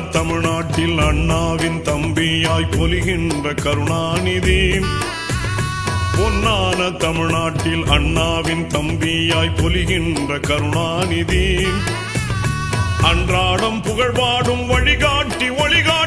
தமிழ்நாட்டில் அண்ணாவின் தம்பியாய் பொலிகின்ற கருணாநிதி. பொன்னான தமிழ்நாட்டில் அண்ணாவின் தம்பியாய் பொலிகின்ற கருணாநிதி. அன்றாடம் புகழ்பாடும் வழிகாட்டி ஒளிகாட்டி